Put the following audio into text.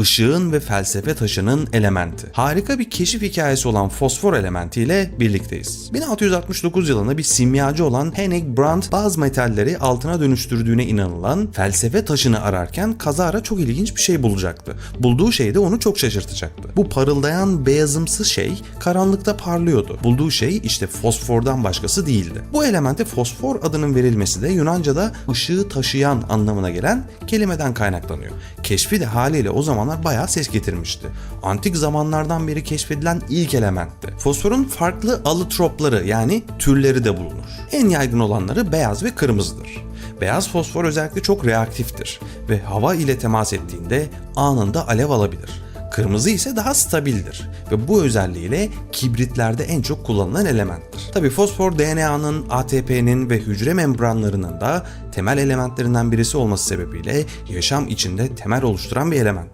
ışığın ve felsefe taşının elementi. Harika bir keşif hikayesi olan fosfor elementiyle birlikteyiz. 1669 yılında bir simyacı olan Henning Brandt bazı metalleri altına dönüştürdüğüne inanılan felsefe taşını ararken kazara çok ilginç bir şey bulacaktı. Bulduğu şey de onu çok şaşırtacaktı. Bu parıldayan beyazımsı şey karanlıkta parlıyordu. Bulduğu şey işte fosfordan başkası değildi. Bu elemente fosfor adının verilmesi de Yunanca'da ışığı taşıyan anlamına gelen kelimeden kaynaklanıyor. Keşfi de haliyle o zamanlar bayağı ses getirmişti. Antik zamanlardan beri keşfedilen ilk elementti. Fosforun farklı alotropları yani türleri de bulunur. En yaygın olanları beyaz ve kırmızıdır. Beyaz fosfor özellikle çok reaktiftir ve hava ile temas ettiğinde anında alev alabilir. Kırmızı ise daha stabildir ve bu özelliğiyle kibritlerde en çok kullanılan elementtir. Tabi fosfor DNA'nın, ATP'nin ve hücre membranlarının da temel elementlerinden birisi olması sebebiyle yaşam içinde temel oluşturan bir elementtir.